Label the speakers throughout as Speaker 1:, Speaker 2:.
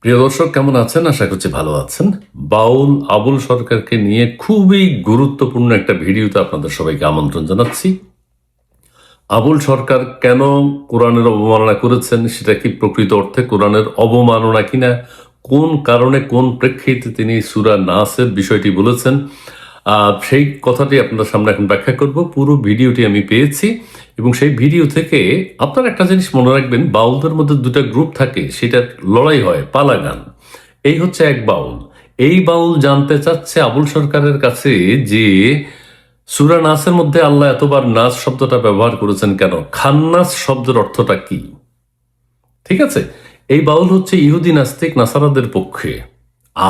Speaker 1: প্রিয় দর্শক, কেমন আছেন? আশা করছি ভালো আছেন। বাউল, আবুল সরকারকে নিয়ে খুবই গুরুত্বপূর্ণ একটা ভিডিওতে আপনাদের সবাইকে আমন্ত্রণ জানাচ্ছি। আবুল সরকার কেন কোরআনের অবমাননা করেছেন? সেটা কি প্রকৃত অর্থে কোরআনের অবমাননা কিনা? কোন কারণে, কোন প্রেক্ষিতে তিনি সুরা নাসের বিষয়টি বলেছেন? সেই কথাটি আপনাদের সামনে এখন ব্যাখ্যা করব। পুরো ভিডিওটি আমি পেয়েছি এবং সেই ভিডিও থেকে আপনারা একটা জিনিস মনে রাখবেন, বাউলদের মধ্যে দুটো গ্রুপ থাকে, সেটার লড়াই হয় পালা গান এই হচ্ছে এক বাউল। এই বাউল জানতে চাচ্ছে আবুল সরকারের কাছে যে, সুরা নাসের মধ্যে আল্লাহ এতবার নাস শব্দটা ব্যবহার করেছেন কেন? খান্নাস শব্দের অর্থটা কি? ঠিক আছে? এই বাউল হচ্ছে ইহুদি নাস্তিক, নাসারাদের পক্ষে।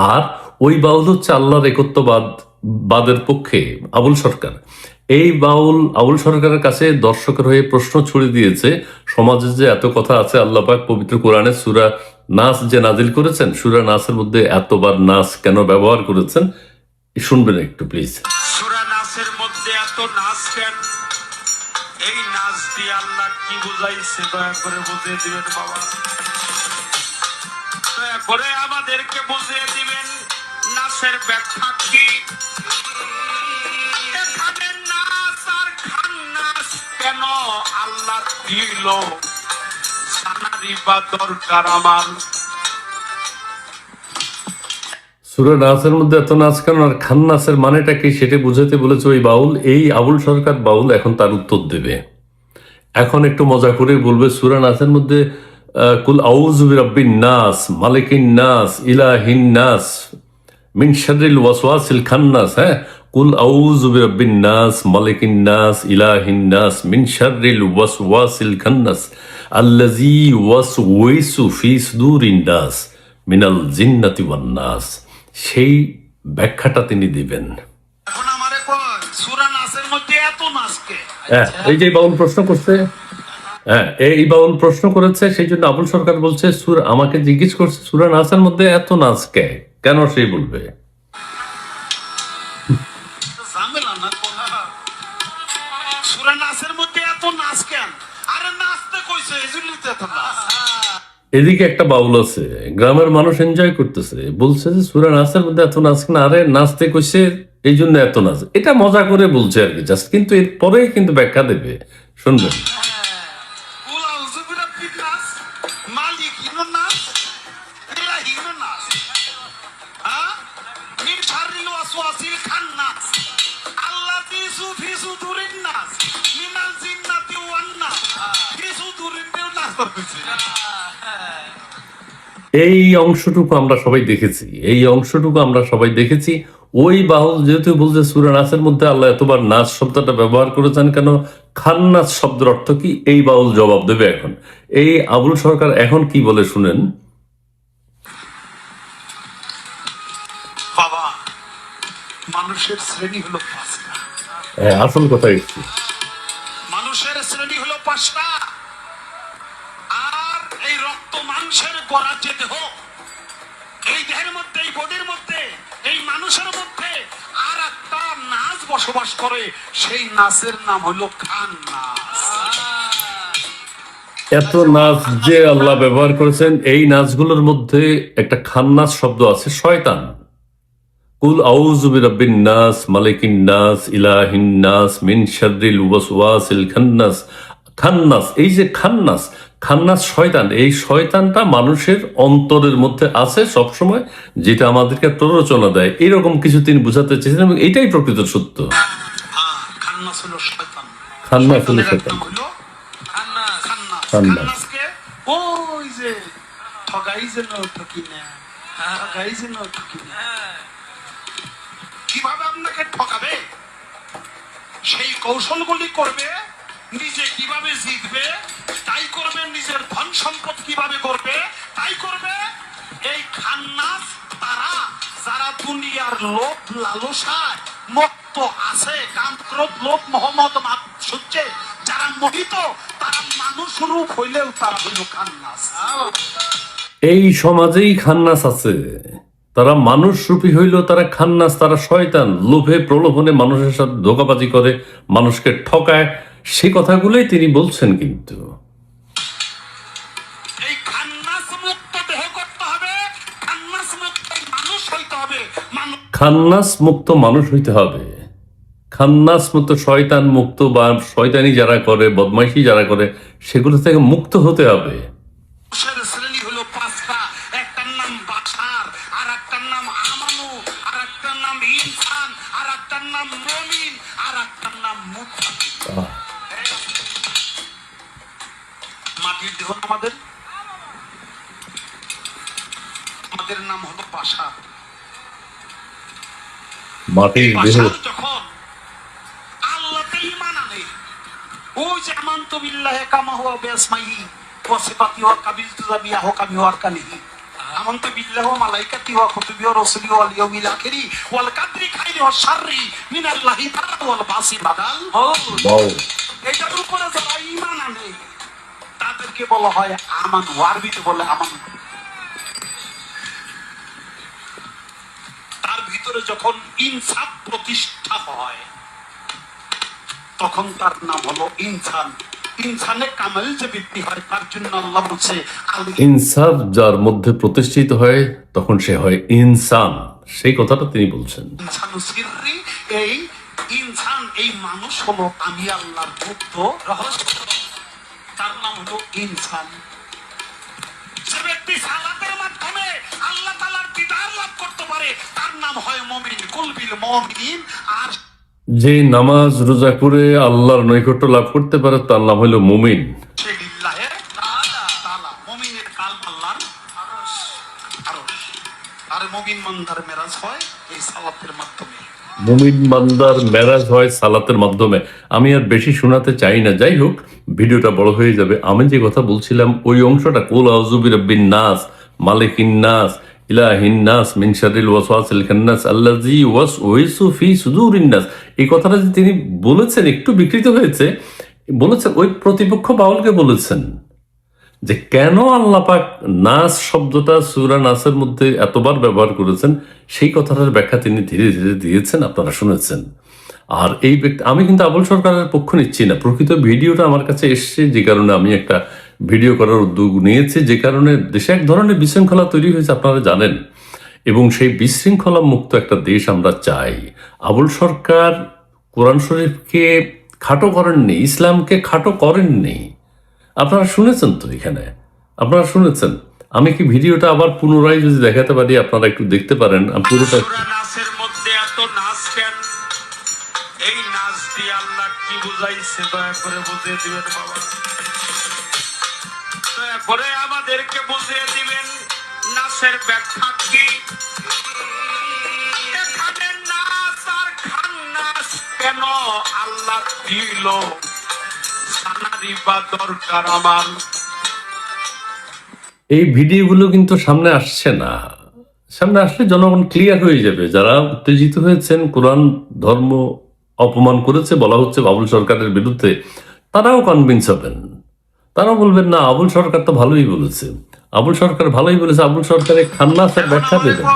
Speaker 1: আর ওই বাউল হচ্ছে আল্লাহর একত্ববাদ বাদের পক্ষে আবুল সরকার। এই বাউল, আবুল সরকারের কাছে দর্শকের হয়ে প্রশ্ন ছুড়ে দিয়েছে, সমাজে যে এত কথা আছে আল্লাহ পাক পবিত্র কোরআনে সুরা নাস যে নাজিল করেছেন, সুরা নাসের মধ্যে এতবার নাস কেন ব্যবহার করেছেন? শুনবেন একটু, প্লিজ।
Speaker 2: সুরা নাচের মধ্যে এত নাচ কেন? এই নাচ দিয়ে আল্লাহ কি বুঝাইছে? দয়া করে বুঝিয়ে দিবেন বাবা। দয়া করে আমাদেরকে বুঝিয়ে দিবেন। নাচের ব্যাখ্যা কি? এখানে নাচ আর খান নাচ কেন আল্লাহ দিল? বা দরকার আমার।
Speaker 1: নাচের মধ্যে এত নাচ আর মানেটা কি সেটা বুঝাতে বলেছে ওই বাউল? এই আবুল সরকার বাউল এখন তার উত্তর দেবে। এখন একটু মজা করে বলবে, সুরা নাচের মধ্যে কুল আউজ রব্বিন নাস, মালিকিন নাস, ইলাহিন নাস মিন শাররিল ওয়াসওয়াসিল খান্নাস হ্যাঁ? কুল আউজুবি রব্বিন নাস মালিকিন নাস ইলাহিন নাস মিন শাররিল ওয়াসওয়াসিল খান্নাস আল্লাযী ওয়াসওয়িসু ফি সুদুরিন নাস মিনাল জিন্নাতি ওয়ান নাস। সেই ব্যাখ্যাটা তিনি দিবেন। হ্যাঁ এই যে বাউল প্রশ্ন করছে হ্যাঁ এই বাউল প্রশ্ন করেছে সেই জন্য আবুল সরকার বলছে সুর আমাকে জিজ্ঞেস করছে সুরা নাচের মধ্যে এত নাচ কে কেন সে বলবে? এদিকে একটা বাউল আছে, গ্রামের মানুষ এনজয় করতেছে, বলছে যে, সুরা নাচের মধ্যে এত নাচ না আরে নাচতে কইছে এই জন্য এত নাচ। এটা মজা করে বলছে আর কি জাস্ট কিন্তু এর পরেই কিন্তু ব্যাখ্যা দেবে, শুনবেন। এই অংশটুকু আমরা সবাই দেখেছি এই অংশটুকু আমরা সবাই দেখেছি। ওই বাহুল যেহেতু বলছে সুরা নাচের মধ্যে আল্লাহ এতবার নাচ শব্দটা ব্যবহার করেছেন কেন? খান নাচ শব্দের অর্থ কি? এই বাউল জবাব দেবে এখন। এই আবুল সরকার এখন কি বলে শুনেন?
Speaker 2: বাবা মানুষের শ্রেণি হলো পাঁচটা।
Speaker 1: হ্যাঁ, আসল কথা একটু।
Speaker 2: মানুষের শ্রেণি হলো পাঁচটা। রক্ত মাংসের গড়া যে দেহ এই দেহের মধ্যে, এই বডির মধ্যে, এই মানুষের মধ্যে আর একটা নাচ বসবাস করে, সেই নাচের নাম হলো খান নাচ।
Speaker 1: এত নাচ যে আল্লাহ ব্যবহার করেছেন, এই নাচগুলোর মধ্যে একটা খান্নাস শব্দ আছে, শয়তান। কুল আউযু বিরাব্বিন নাস, মালিকিন নাস, ইলাহিন নাস, মিন শাররিল ওয়াসওয়াসিল খান্নাস খান্নাস এই যে খান্নাস খান্নাস শয়তান। এই শয়তানটা মানুষের অন্তরের মধ্যে আছে সবসময় যেটা আমাদেরকে প্ররোচনা দেয়। এরকম কিছু তিনি বুঝাতে চেয়েছেন এবং এটাই প্রকৃত সত্য।
Speaker 2: খান্নাস হলো শয়তান
Speaker 1: খান্নাস হলো শয়তান।
Speaker 2: খান্নাস খান্নাস
Speaker 1: খান্নাস।
Speaker 2: খান্নাসকে ওই যে ঠগাই যেন ঠকি না ঠগাই যেন ঠকি না কীভাবে আপনাকে ঠকাবে? সেই কৌশলগুলি করবে নিজে কীভাবে জিতবে? নিজের ধন সম্পদ কীভাবে করবে? তাই করবে। এই খান্নাস তারা, যারা দুনিয়ার লোভ লালসায় মত্ত আছে, কাম ক্রোধ, লোভ, মোহাম্মদ সূর্যে যারা মোহিত, তারা মানুষ রূপ হইলেও তারা হইল খান্নাস।
Speaker 1: এই সমাজেই খান্নাস আছে। তারা মানুষ রূপী হইল তারা খান্নাস, তারা শয়তান। লোভে, প্রলোভনে মানুষের সাথে ধোকাবাজি করে, মানুষকে ঠকায়। সে কথাগুলোই তিনি বলছেন কিন্তু।
Speaker 2: খান্নাস মুক্ত
Speaker 1: মানুষ হইতে হবে। খান্নাস মুক্ত শয়তান মুক্ত বা শয়তানি যারা করে বদমাইশি যারা করে সেগুলো থেকে মুক্ত হতে হবে।
Speaker 2: মাটির দেহ আমাদের? আমাদের নাম হলো বাসার।
Speaker 1: মাটির দেহ
Speaker 2: ওই যে আমান্ত বিল্লাহে কামা হুয়া বিআসমাইহি ওয়া সিফাতিহি ওয়া কাবিলতু যাবিয়া হুয়া কামি ওয়া আরকানিহি আমান্ত বিল্লাহি ওয়া মালাইকাতিহি ওয়া কুতুবিহি ওয়া রাসূলিহি ওয়াল ইয়াউমিল আখিরি ওয়াল কাদরি খাইরি ওয়া শাররি মিনাল্লাহি তাআলা ওয়াল বাসি বাদাল।
Speaker 1: বাউ।
Speaker 2: এটার উপরে যারা ঈমান আনে তাদেরকে বলা হয় আমান। আরবিতে বলে আমান। ভিতরে যখন ইনসাফ প্রতিষ্ঠা হয় তখন তার নাম হলো ইনসান। ইনসানে কামাল যে বৃদ্ধি হয় তার জন্য আল্লাহ বলছে
Speaker 1: ইনসাফ যার মধ্যে প্রতিষ্ঠিত হয় তখন সে হয় ইনসান। সেই কথাটা তিনি বলছেন।
Speaker 2: এই ইনসান এই মানুষ হলো আমি আল্লাহর গুপ্ত রহস্য। তার নাম হলো ইনসান। যে ব্যক্তি সালাতের মাধ্যমে আল্লাহ তাআলার দিদার লাভ করতে পারে তার নাম হয় মুমিন। কুলবিল মুমিন আর
Speaker 1: যে নামাজ রোজা করে আল্লাহর নৈকট্য লাভ করতে পারে তার নাম হলো মুমিন।
Speaker 2: আর মুমিন মন্দার মেরাজ হয় এই সালাতের মাধ্যমে।
Speaker 1: মুমিন বান্দার মেরাজ হয় সালাতের মাধ্যমে। আমি আর বেশি শোনাতে চাই না। যাই হোক, ভিডিওটা বড় হয়ে যাবে। আমি যে কথা বলছিলাম, ওই অংশটা, কোল আউজুবি রব্বিন নাস, মালিকিন নাস, ইলাহিন নাস, মিন শারিল ওয়াসওয়াসিল খান্নাস, আল্লাযী ওয়াসওয়িসু ফি সুদুরিন নাস। এই কথাটা যে তিনি বলেছেন, একটু বিকৃত হয়েছে। বলেছেন, ওই প্রতিপক্ষ বাউলকে বলেছেন। যে কেন আল্লাপাক নাস শব্দটা সুরা নাসের মধ্যে এতবার ব্যবহার করেছেন, সেই কথাটার ব্যাখ্যা তিনি ধীরে ধীরে দিয়েছেন, আপনারা শুনেছেন। আর এই ব্যক্তি, আমি কিন্তু আবুল সরকারের পক্ষ নিচ্ছি না। প্রকৃত ভিডিওটা আমার কাছে এসছে, যে কারণে আমি একটা ভিডিও করার উদ্যোগ নিয়েছি, যে কারণে দেশে এক ধরনের বিশৃঙ্খলা তৈরি হয়েছে, আপনারা জানেন। এবং সেই বিশৃঙ্খলা মুক্ত একটা দেশ আমরা চাই। আবুল সরকার কোরআন শরীফকে খাটো করেননি, ইসলামকে খাটো করেননি। আপনারা শুনেছেন তো এখানে? আপনারা শুনেছেন। আমি কি ভিডিওটা আবার পুনরায় যদি দেখাতে পারি, আপনারা একটু দেখতে পারেন। পুরোটা
Speaker 2: কেন? আল্লাহ আমাদেরকে বুঝিয়ে দিবেন, নাচের কেন? আল্লাহ দিল সানারি বা দরকার আমার।
Speaker 1: এই ভিডিওগুলো কিন্তু সামনে আসছে না। সামনে আসলে জনগণ ক্লিয়ার হয়ে যাবে। যারা উত্তেজিত হয়েছেন কোরআন ধর্ম অপমান করেছে বলা হচ্ছে বাবুল সরকারের বিরুদ্ধে তারাও কনভিন্স হবেন। তারাও বলবেন না আবুল সরকার তো ভালোই বলেছে। আবুল সরকার ভালোই বলেছে। আবুল সরকারের খান্নাসের ব্যাখ্যা দেবেন।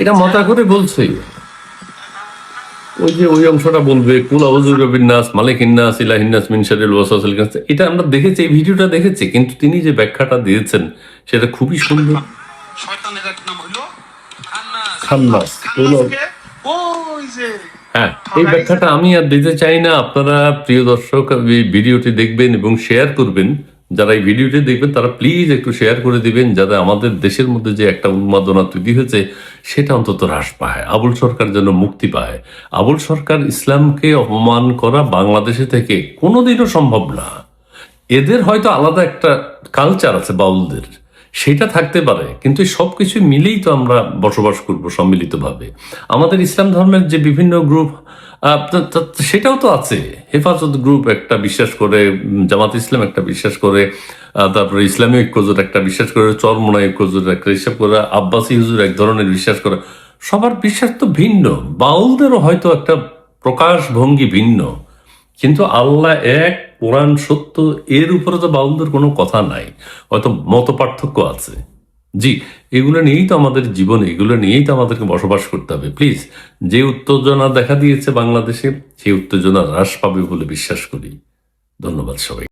Speaker 1: এটা মতা করে বলছে ওই যে ওই অংশটা বলবে কুল আউযু বিন্নাস মালিক ইন্নাস ইলাহিন্নাস মিন শারিল ওয়াসওয়াসিল খান্নাস এটা আমরা দেখেছি এই ভিডিওটা দেখেছি কিন্তু তিনি যে ব্যাখ্যাটা দিয়েছেন সেটা খুবই সুন্দর।
Speaker 2: শয়তানের এক নাম হলো খান্নাস।
Speaker 1: খান্নাস
Speaker 2: ওই যে
Speaker 1: হ্যাঁ এই ব্যাখ্যাটা আমি আর দিতে চাই না আপনারা প্রিয় দর্শক এই ভিডিওটি দেখবেন এবং শেয়ার করবেন। যারা এই ভিডিওটি দেখবেন, তারা প্লিজ একটু শেয়ার করে দিবেন, যাতে আমাদের দেশের মধ্যে যে একটা উন্মাদনা তৈরি হয়েছে, সেটা অন্তত হ্রাস পায়। আবুল সরকার যেন মুক্তি পায়। আবুল সরকার ইসলামকে অপমান করা বাংলাদেশে থেকে কোনোদিনও সম্ভব না। এদের হয়তো আলাদা একটা কালচার আছে বাউলদের। সেটা থাকতে পারে, কিন্তু সব সবকিছু মিলেই তো আমরা বসবাস করব সম্মিলিতভাবে। আমাদের ইসলাম ধর্মের যে বিভিন্ন গ্রুপ সেটাও তো আছে। হেফাজত গ্রুপ একটা বিশ্বাস করে জামাত ইসলাম একটা বিশ্বাস করে তারপরে ইসলামী ঐক্যজোট একটা বিশ্বাস করে চরমোনা ঐক্যজোট একটা হিসাব করে, আব্বাসী হুজুর এক ধরনের বিশ্বাস করে। সবার বিশ্বাস তো ভিন্ন। বাউলদেরও হয়তো একটা প্রকাশ ভঙ্গি ভিন্ন। কিন্তু আল্লাহ এক, কোরআন সত্য, এর উপরে তো বাউলদের কোনো কথা নাই। হয়তো মত পার্থক্য আছে। জি, এগুলো নিয়েই তো আমাদের জীবনে, এগুলো নিয়েই তো আমাদেরকে বসবাস করতে হবে। প্লিজ, যে উত্তেজনা দেখা দিয়েছে বাংলাদেশে, সেই উত্তেজনা হ্রাস পাবে বলে বিশ্বাস করি। ধন্যবাদ সবাই